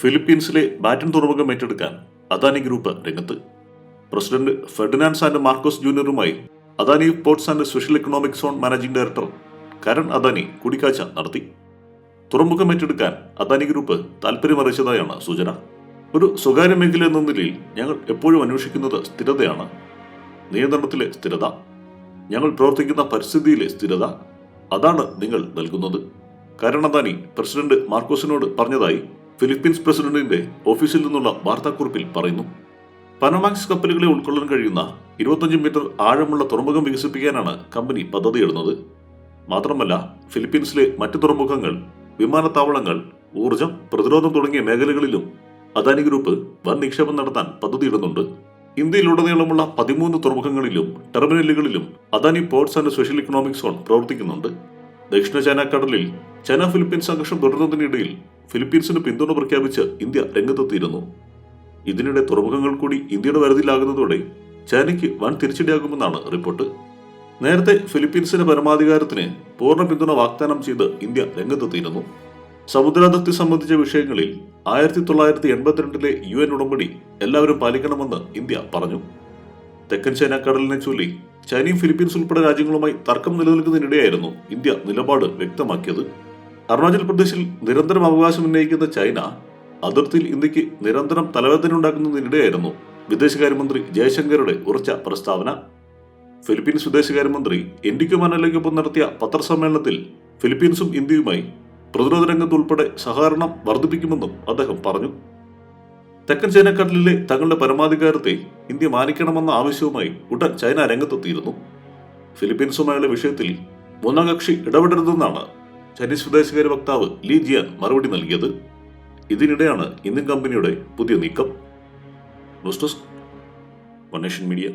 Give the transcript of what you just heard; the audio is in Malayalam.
ഫിലിപ്പീൻസിലെ ബാറ്റൻ തുറമുഖം ഏറ്റെടുക്കാൻ അദാനി ഗ്രൂപ്പ് രംഗത്ത്. President Ferdinand and Marcos ജൂനിയറുമായി Adani ports and special economic zone managing director Karan Adani കൂടിക്കാഴ്ച നടത്തി. തുറമുഖം ഏറ്റെടുക്കാൻ അദാനി ഗ്രൂപ്പ് താൽപ്പര്യമറിയിച്ചതായാണ് സൂചന. ഒരു സ്വകാര്യ മേഖല എന്ന നിലയിൽ ഞങ്ങൾ എപ്പോഴും അന്വേഷിക്കുന്നത് സ്ഥിരതയാണ്. നിയന്ത്രണത്തിലെ സ്ഥിരത. ഞങ്ങൾ പ്രവർത്തിക്കുന്ന പരിസ്ഥിതിയിലെ സ്ഥിരത. അതാണ് നിങ്ങൾ നൽകുന്നത്. കരൺ അദാനി പ്രസിഡന്റ് മാർക്കോസിനോട് പറഞ്ഞതായി ഫിലിപ്പീൻസ് പ്രസിഡന്റിന്റെ ഓഫീസിൽ നിന്നുള്ള വാർത്താക്കുറിപ്പിൽ പറയുന്നു പനമാക്സ് കപ്പലുകളെ ഉൾക്കൊള്ളാൻ കഴിയുന്ന ഇരുപത്തഞ്ച് മീറ്റർ ആഴമുള്ള തുറമുഖം വികസിപ്പിക്കാനാണ് കമ്പനി പദ്ധതിയിടുന്നത് മാത്രമല്ല ഫിലിപ്പീൻസിലെ മറ്റ് തുറമുഖങ്ങൾ വിമാനത്താവളങ്ങൾ ഊർജം പ്രതിരോധം തുടങ്ങിയ മേഖലകളിലും അദാനി ഗ്രൂപ്പ് വൻ നിക്ഷേപം നടത്താൻ പദ്ധതിയിടുന്നുണ്ട് ഇന്ത്യയിലുടനീളമുള്ള പതിമൂന്ന് തുറമുഖങ്ങളിലും ടെർമിനലുകളിലും Adani ports and special economic zone പ്രവർത്തിക്കുന്നുണ്ട്. ദക്ഷിണ ചൈന കടലിൽ ചൈന ഫിലിപ്പീൻസ് സംഘർഷം തുടരുന്നതിനിടയിൽ ഫിലിപ്പീൻസിന് പിന്തുണ പ്രഖ്യാപിച്ച് ഇന്ത്യ രംഗത്തെത്തിയിരുന്നു. ഇതിനിടെ തുറമുഖങ്ങൾ കൂടി ഇന്ത്യയുടെ വരുതിയിലാകുന്നതോടെ ചൈനയ്ക്ക് വൻ തിരിച്ചടിയാകുമെന്നാണ് റിപ്പോർട്ട്. നേരത്തെ ഫിലിപ്പീൻസിന്റെ പരമാധികാരത്തിന് പൂർണ പിന്തുണ വാഗ്ദാനം ചെയ്ത് ഇന്ത്യ രംഗത്തെത്തിയിരുന്നു. സമുദ്രാതിർത്തി സംബന്ധിച്ച വിഷയങ്ങളിൽ ആയിരത്തി തൊള്ളായിരത്തി എൺപത്തിരണ്ടിലെ യു എൻ ഉടമ്പടി എല്ലാവരും പാലിക്കണമെന്ന് ഇന്ത്യ പറഞ്ഞു. തെക്കൻ ചൈന കടലിനെ ചൊല്ലി ചൈനയും ഫിലിപ്പീൻസ് ഉൾപ്പെടെ രാജ്യങ്ങളുമായി തർക്കം നിലനിൽക്കുന്നതിനിടെയായിരുന്നു ഇന്ത്യ നിലപാട് വ്യക്തമാക്കിയത്. അരുണാചൽ പ്രദേശിൽ നിരന്തരം അവകാശം ഉന്നയിക്കുന്ന ചൈന അതിർത്തിയിൽ ഇന്ത്യയ്ക്ക് നിരന്തരം തലവേദന ഉണ്ടാക്കുന്നതിനിടെയായിരുന്നു വിദേശകാര്യമന്ത്രി ജയശങ്കറുടെ ഉറച്ച പ്രസ്താവന. ഫിലിപ്പീൻസ് വിദേശകാര്യമന്ത്രി എൻഡിക്കോ മനലയ്ക്കൊപ്പം നടത്തിയ പത്രസമ്മേളനത്തിൽ ഫിലിപ്പീൻസും ഇന്ത്യയുമായി പ്രതിരോധ രംഗത്ത് ഉൾപ്പെടെ സഹകരണം വർദ്ധിപ്പിക്കുമെന്നും അദ്ദേഹം പറഞ്ഞു. തെക്കൻ ചൈനക്കടലിലെ തങ്ങളുടെ പരമാധികാരത്തെ ഇന്ത്യ മാനിക്കണമെന്ന ആവശ്യവുമായി ഉടൻ ചൈന രംഗത്തെത്തിയിരുന്നു. ഫിലിപ്പീൻസുമായുള്ള വിഷയത്തിൽ മൂന്നാം കക്ഷി ഇടപെടരുതെന്നാണ് ചൈനീസ് വിദേശകാര്യ വക്താവ് ലീ ജിയാൻ മറുപടി നൽകിയത് ഇതിനിടെയാണ് ഇന്ത്യൻ കമ്പനിയുടെ പുതിയ നീക്കം. News desk media.